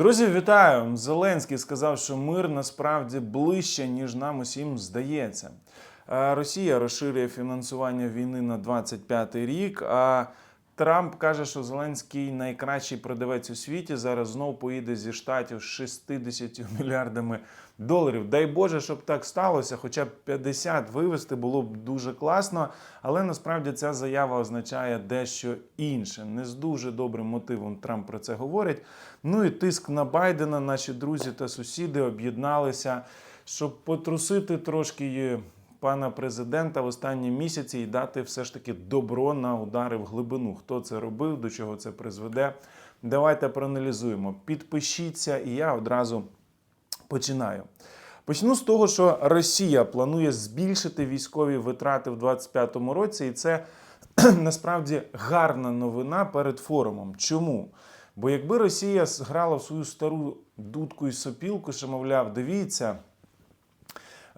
Друзі, вітаю! Зеленський сказав, що мир насправді ближче, ніж нам усім здається. Е, Росія розширює фінансування війни на 25-й рік. А Трамп каже, що Зеленський найкращий продавець у світі. Зараз знов поїде зі штатів з 60 мільярдами доларів. Дай Боже, щоб так сталося. Хоча б 50 вивести було б дуже класно. Але насправді ця заява означає дещо інше. Не з дуже добрим мотивом Трамп про це говорить. Ну і тиск на Байдена. Наші друзі та сусіди об'єдналися, щоб потрусити трошки пана президента в останні місяці і дати все ж таки добро на удари в глибину. Хто це робив, до чого це призведе? Давайте проаналізуємо. Підпишіться, і я одразу починаю. Почну з того, що Росія планує збільшити військові витрати в 2025 році, і це насправді гарна новина перед форумом. Чому? Бо якби Росія грала в свою стару дудку і сопілку, що мовляв, дивіться.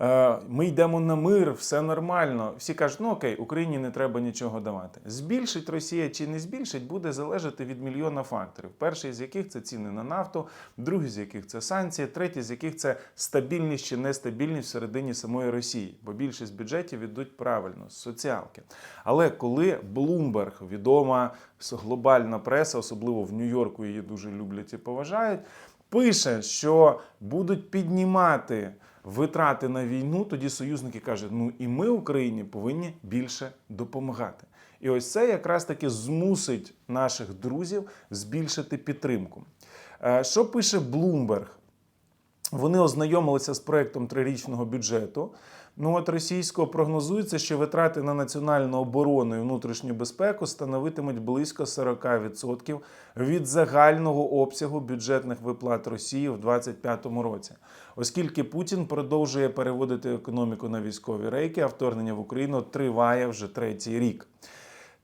Е, Ми йдемо на мир, все нормально. Всі кажуть, ну окей, Україні не треба нічого давати. Збільшить Росія чи не збільшить, буде залежати від мільйона факторів. Перший з яких це ціни на нафту, другий з яких це санкції, третій з яких це стабільність чи нестабільність всередині самої Росії. Бо більшість бюджетів ідуть правильно з соціалки. Але коли Bloomberg, відома глобальна преса, особливо в Нью-Йорку її дуже люблять і поважають, пише, що будуть піднімати витрати на війну, тоді союзники кажуть, ну і ми Україні повинні більше допомагати. І ось це якраз таки змусить наших друзів збільшити підтримку. Е, Що пише Bloomberg? Вони ознайомилися з проектом трирічного бюджету. Ну от російського прогнозується, що витрати на національну оборону і внутрішню безпеку становитимуть близько 40% від загального обсягу бюджетних виплат Росії в 2025 році, оскільки Путін продовжує переводити економіку на військові рейки, а вторгнення в Україну триває вже третій рік.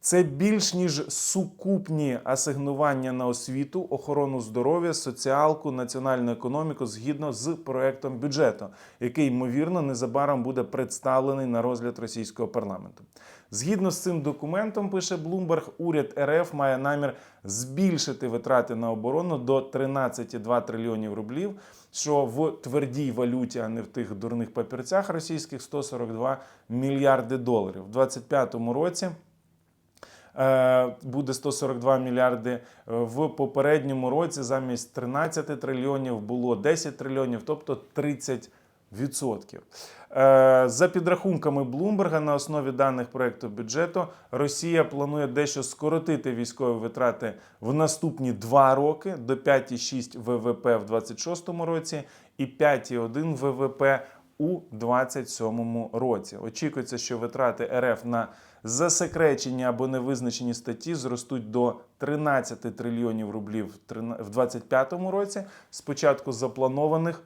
Це більш ніж сукупні асигнування на освіту, охорону здоров'я, соціалку, національну економіку згідно з проектом бюджету, який ймовірно незабаром буде представлений на розгляд російського парламенту. Згідно з цим документом, пише Bloomberg, уряд РФ має намір збільшити витрати на оборону до 13,2 трильйонів рублів, що в твердій валюті, а не в тих дурних папірцях російських 142 мільярди доларів. У 2025 році. Е, буде 142 мільярди. Е, В попередньому році замість 13 трильйонів було 10 трильйонів, тобто 30 відсотків. Е, За підрахунками Блумберга, на основі даних проекту бюджету, Росія планує дещо скоротити військові витрати в наступні два роки до 5,6 ВВП в 2026 році і 5,1 ВВП у 2027 році. Очікується, що витрати РФ на засекречені або невизначені статті зростуть до 13 трильйонів рублів в 2025 році. Спочатку запланованих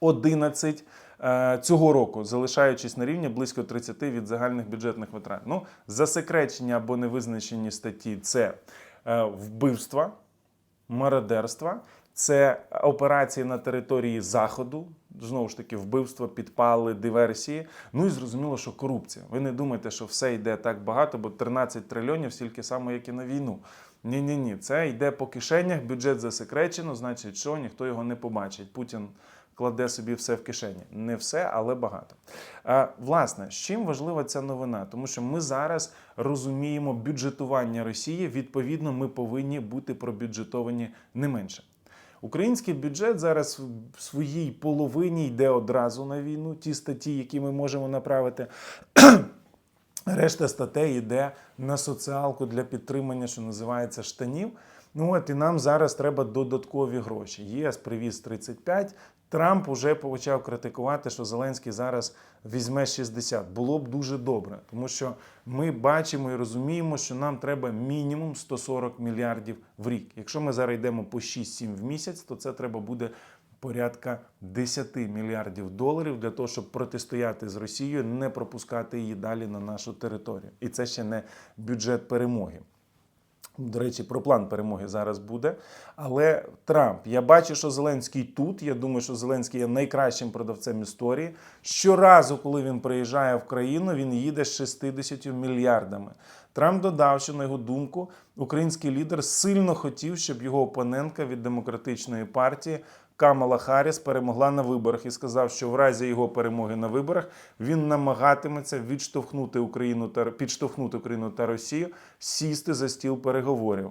11 е, цього року, залишаючись на рівні близько 30 від загальних бюджетних витрат. Ну, засекречені або невизначені статті це е, вбивства, мародерства, це операції на території Заходу, знову ж таки, вбивства, підпали, диверсії. Ну і зрозуміло, що корупція. Ви не думайте, що все йде так багато, бо 13 трильйонів стільки само, як і на війну. Ні, ні, ні, це йде по кишенях, бюджет засекречено, значить, що ніхто його не побачить. Путін кладе собі все в кишені. Не все, але багато. А, власне, з чим важлива ця новина? Тому що ми зараз розуміємо бюджетування Росії. Відповідно, ми повинні бути пробюджетовані не менше. Український бюджет зараз в своїй половині йде одразу на війну. Ті статті, які ми можемо направити. Решта статей йде на соціалку для підтримання, що називається штанів. Ну от і нам зараз треба додаткові гроші. ЄС привіз 35. Трамп уже почав критикувати, що Зеленський зараз візьме 60. Було б дуже добре, тому що ми бачимо і розуміємо, що нам треба мінімум 140 мільярдів в рік. Якщо ми зараз йдемо по 6-7 в місяць, то це треба буде порядка 10 мільярдів доларів для того, щоб протистояти з Росією, не пропускати її далі на нашу територію. І це ще не бюджет перемоги. До речі, про план перемоги зараз буде. Але Трамп, я бачу, що Зеленський тут. Я думаю, що Зеленський є найкращим продавцем історії. Щоразу, коли він приїжджає в країну, він їде з 60 мільярдами. Трамп додав, що на його думку український лідер сильно хотів, щоб його опонентка від демократичної партії Камала Харріс перемогла на виборах і сказав, що в разі його перемоги на виборах він намагатиметься відштовхнути Україну та підштовхнути Україну та Росію сісти за стіл переговорів.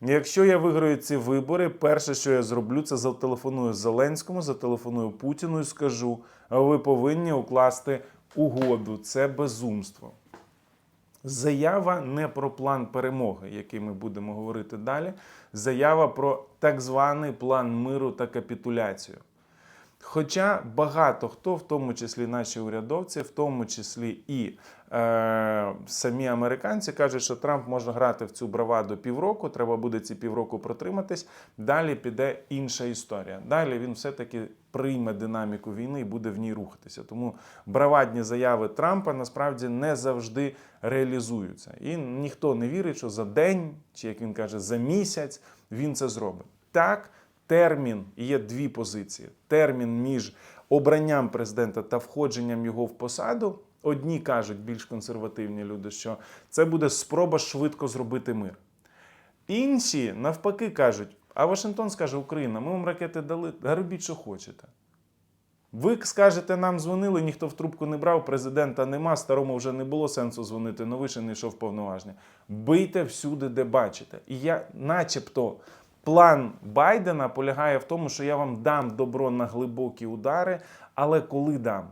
Якщо я виграю ці вибори, перше, що я зроблю, це зателефоную Зеленському, зателефоную Путіну і скажу: ви повинні укласти угоду. Це безумство. Заява не про план перемоги, який ми будемо говорити далі. Заява про так званий план миру та капітуляцію. Хоча багато хто, в тому числі наші урядовці, в тому числі і е, самі американці, кажуть, що Трамп може грати в цю браваду півроку, треба буде ці півроку протриматись. Далі піде інша історія. Далі він все-таки прийме динаміку війни і буде в ній рухатися. Тому бравадні заяви Трампа насправді не завжди реалізуються. І ніхто не вірить, що за день, чи як він каже, за місяць він це зробить. Так, термін є дві позиції: термін між обранням президента та входженням його в посаду. Одні кажуть, більш консервативні люди, що це буде спроба швидко зробити мир. Інші навпаки кажуть: а Вашингтон скаже Україна, ми вам ракети дали, робіть, що хочете. Ви скажете, нам дзвонили, ніхто в трубку не брав, президента нема, старому вже не було сенсу дзвонити, новий ще не йшов повноваження. Бийте всюди, де бачите. І я, начебто, план Байдена полягає в тому, що я вам дам добро на глибокі удари, але коли дам?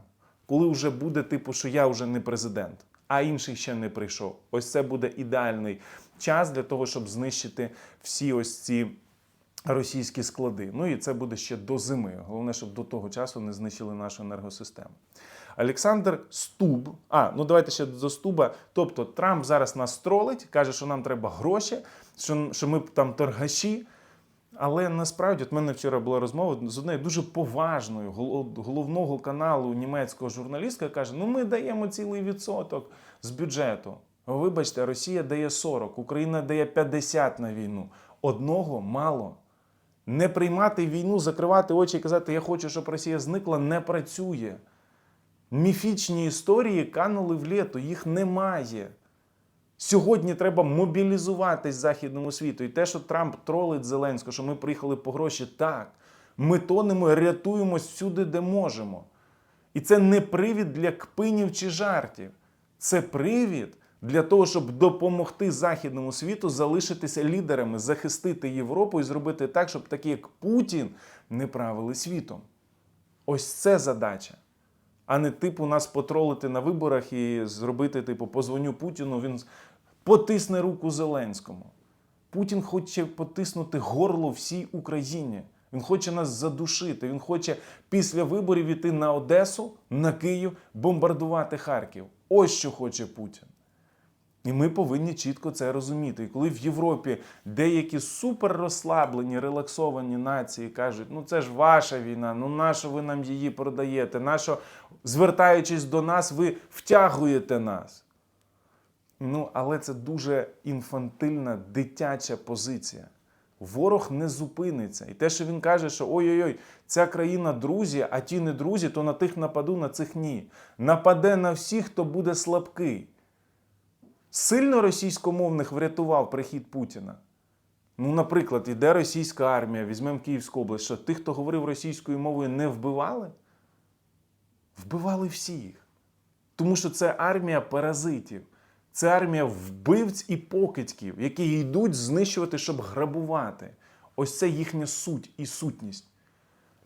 Коли вже буде, типу, що я вже не президент, а інший ще не прийшов. Ось це буде ідеальний час для того, щоб знищити всі ось ці російські склади. Ну і це буде ще до зими. Головне, щоб до того часу не знищили нашу енергосистему. Олександр Стуб. А, ну давайте ще до Стуба. Тобто Трамп зараз нас тролить, каже, що нам треба гроші, що, що ми там торгаші. Але насправді от мене вчора була розмова з однією дуже поважною головного каналу німецького журналістка, каже: ну ми даємо цілий відсоток з бюджету. Вибачте, Росія дає 40, Україна дає 50 на війну. Одного мало. Не приймати війну, закривати очі і казати, я хочу, щоб Росія зникла, не працює. Міфічні історії канули в літо, їх немає. Сьогодні треба мобілізуватись західному світу. І те, що Трамп тролить Зеленського, що ми приїхали по гроші, так. Ми тонемо, рятуємось всюди, де можемо. І це не привід для кпинів чи жартів. Це привід для того, щоб допомогти західному світу залишитися лідерами, захистити Європу і зробити так, щоб такі, як Путін, не правили світом. Ось це задача. А не типу нас потролити на виборах і зробити, типу, позвоню Путіну, він потисне руку Зеленському. Путін хоче потиснути горло всій Україні. Він хоче нас задушити. Він хоче після виборів іти на Одесу, на Київ, бомбардувати Харків. Ось що хоче Путін. І ми повинні чітко це розуміти. І коли в Європі деякі супер розслаблені, релаксовані нації кажуть, ну це ж ваша війна, ну нащо ви нам її продаєте? Нащо, звертаючись до нас, ви втягуєте нас? Ну, але це дуже інфантильна дитяча позиція. Ворог не зупиниться. І те, що він каже, що ой-ой-ой, ця країна друзі, а ті не друзі, то на тих нападу, на цих ні. Нападе на всіх, хто буде слабкий. Сильно російськомовних врятував прихід Путіна. Ну, наприклад, іде російська армія, візьмемо Київську область, що тих, хто говорив російською мовою, не вбивали? Вбивали всіх. Тому що це армія паразитів. Це армія вбивць і покидьків, які йдуть знищувати, щоб грабувати. Ось це їхня суть і сутність.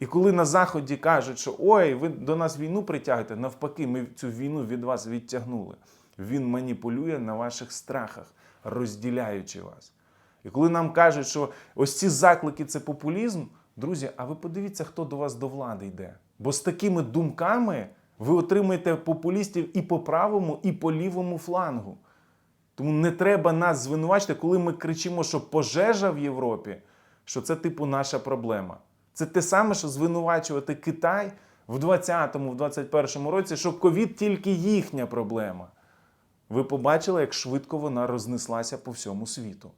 І коли на Заході кажуть, що ой, ви до нас війну притягуєте, навпаки, ми цю війну від вас відтягнули. Він маніпулює на ваших страхах, розділяючи вас. І коли нам кажуть, що ось ці заклики це популізм, друзі, а ви подивіться, хто до вас до влади йде. Бо з такими думками ви отримаєте популістів і по правому, і по лівому флангу. Тому не треба нас звинувачити, коли ми кричимо, що пожежа в Європі, що це типу наша проблема. Це те саме, що звинувачувати Китай в 2020-му, в 2021 році, що ковід тільки їхня проблема. Ви побачили, як швидко вона рознеслася по всьому світу.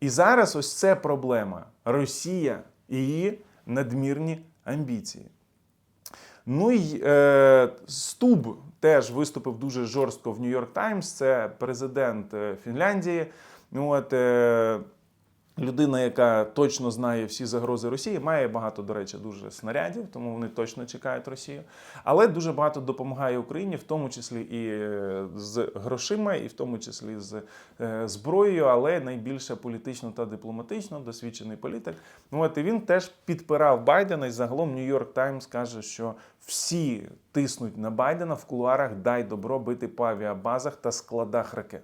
І зараз ось це проблема Росія і її надмірні амбіції. Ну і е, Стуб теж виступив дуже жорстко в Нью-Йорк Таймс. Це президент е, Фінляндії. От, е, людина, яка точно знає всі загрози Росії, має багато, до речі, дуже снарядів, тому вони точно чекають Росію. Але дуже багато допомагає Україні, в тому числі і е, з грошима, і в тому числі з е, зброєю, але найбільше політично та дипломатично, досвідчений політик. Ну от і він теж підпирав Байдена, і загалом Нью-Йорк Таймс каже, що всі тиснуть на Байдена в кулуарах дай добро бити по авіабазах та складах ракет.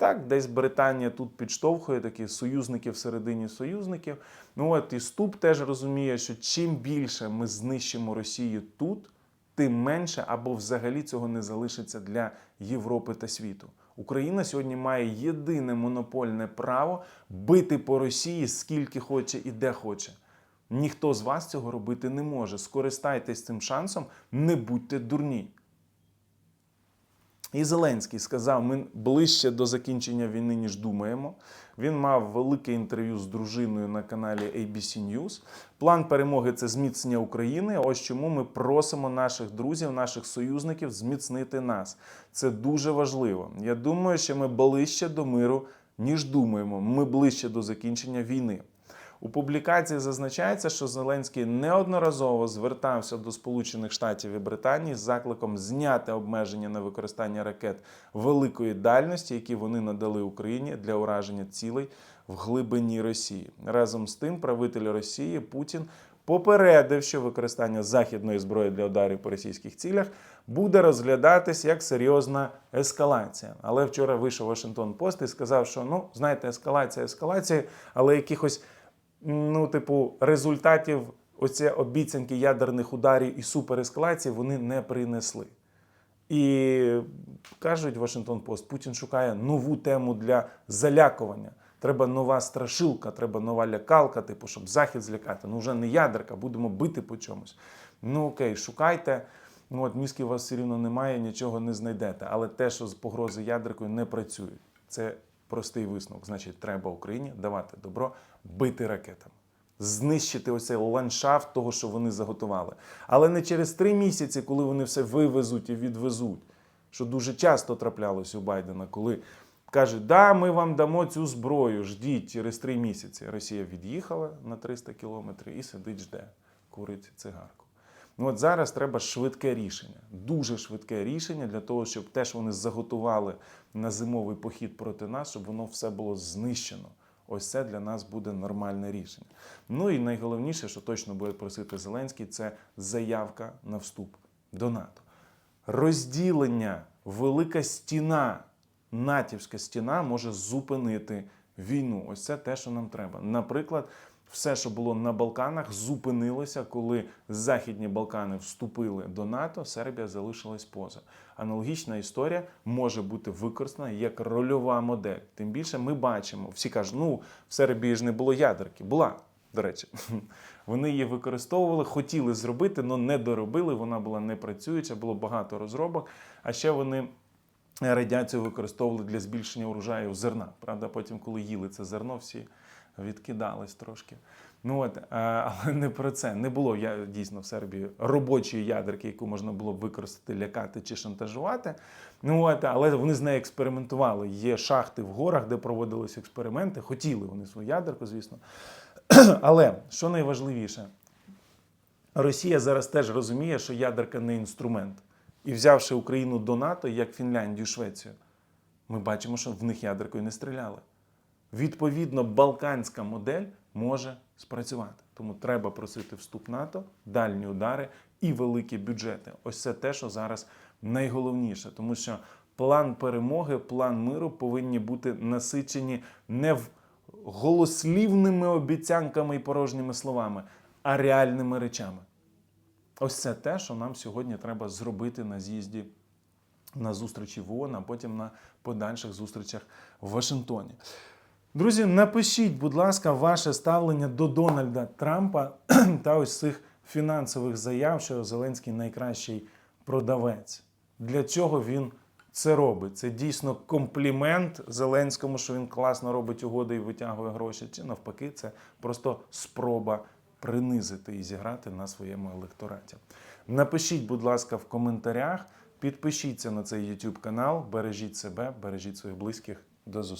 Так, десь Британія тут підштовхує такі союзники всередині союзників. Ну от і Ступ теж розуміє, що чим більше ми знищимо Росію тут, тим менше або взагалі цього не залишиться для Європи та світу. Україна сьогодні має єдине монопольне право бити по Росії скільки хоче і де хоче. Ніхто з вас цього робити не може. Скористайтесь цим шансом, не будьте дурні. І Зеленський сказав: ми ближче до закінчення війни, ніж думаємо. Він мав велике інтерв'ю з дружиною на каналі ABC News. План перемоги це зміцнення України. Ось чому ми просимо наших друзів, наших союзників зміцнити нас. Це дуже важливо. Я думаю, що ми ближче до миру, ніж думаємо. Ми ближче до закінчення війни. У публікації зазначається, що Зеленський неодноразово звертався до Сполучених Штатів і Британії з закликом зняти обмеження на використання ракет великої дальності, які вони надали Україні для ураження цілей в глибині Росії. Разом з тим, правитель Росії Путін попередив, що використання західної зброї для ударів по російських цілях буде розглядатись як серйозна ескалація. Але вчора вийшов Вашингтон Пост і сказав, що ну знаєте, ескалація ескалація, але якихось ну, типу, результатів оці обіцянки ядерних ударів і суперескалації вони не принесли. І кажуть Вашингтон Пост, Путін шукає нову тему для залякування. Треба нова страшилка, треба нова лякалка, типу, щоб захід злякати. Ну вже не ядерка, будемо бити по чомусь. Ну окей, шукайте. Ну от мізків у вас все рівно немає, нічого не знайдете. Але те, що з погрози ядеркою не працюють, це простий висновок. Значить, треба Україні давати добро, бити ракетами. Знищити оцей ландшафт того, що вони заготували. Але не через три місяці, коли вони все вивезуть і відвезуть, що дуже часто траплялось у Байдена, коли кажуть, да, ми вам дамо цю зброю, ждіть через три місяці. Росія від'їхала на 300 кілометрів і сидить, жде, курить цигарку. Ну от зараз треба швидке рішення, дуже швидке рішення для того, щоб те, що вони заготували на зимовий похід проти нас, щоб воно все було знищено. Ось це для нас буде нормальне рішення. Ну і найголовніше, що точно буде просити Зеленський, це заявка на вступ до НАТО. Розділення, велика стіна, натівська стіна може зупинити війну. Ось це те, що нам треба. Наприклад, все, що було на Балканах, зупинилося, коли Західні Балкани вступили до НАТО, Сербія залишилась поза. Аналогічна історія може бути використана як рольова модель. Тим більше ми бачимо, всі кажуть, ну в Сербії ж не було ядерки. Була, до речі. Вони її використовували, хотіли зробити, але не доробили. Вона була не працююча, було багато розробок. А ще вони радіацію використовували для збільшення урожаю зерна. Правда, потім, коли їли це зерно, всі відкидались трошки. Ну от, е, але не про це. Не було я дійсно в Сербії робочої ядерки, яку можна було б використати, лякати чи шантажувати. Ну от, але вони з нею експериментували. Є шахти в горах, де проводились експерименти. Хотіли вони свою ядерку, звісно. Але що найважливіше, Росія зараз теж розуміє, що ядерка не інструмент. І взявши Україну до НАТО, як Фінляндію, Швецію, ми бачимо, що в них ядеркою не стріляли. Відповідно, балканська модель може спрацювати. Тому треба просити вступ НАТО, дальні удари і великі бюджети. Ось це те, що зараз найголовніше, тому що план перемоги, план миру повинні бути насичені не в голослівними обіцянками і порожніми словами, а реальними речами. Ось це те, що нам сьогодні треба зробити на з'їзді на зустрічі в ООН, а потім на подальших зустрічах в Вашингтоні. Друзі, напишіть, будь ласка, ваше ставлення до Дональда Трампа та ось цих фінансових заяв, що Зеленський найкращий продавець. Для чого він це робить? Це дійсно комплімент Зеленському, що він класно робить угоди і витягує гроші. Чи навпаки, це просто спроба принизити і зіграти на своєму електораті. Напишіть, будь ласка, в коментарях, підпишіться на цей YouTube канал, бережіть себе, бережіть своїх близьких. До зустрічі.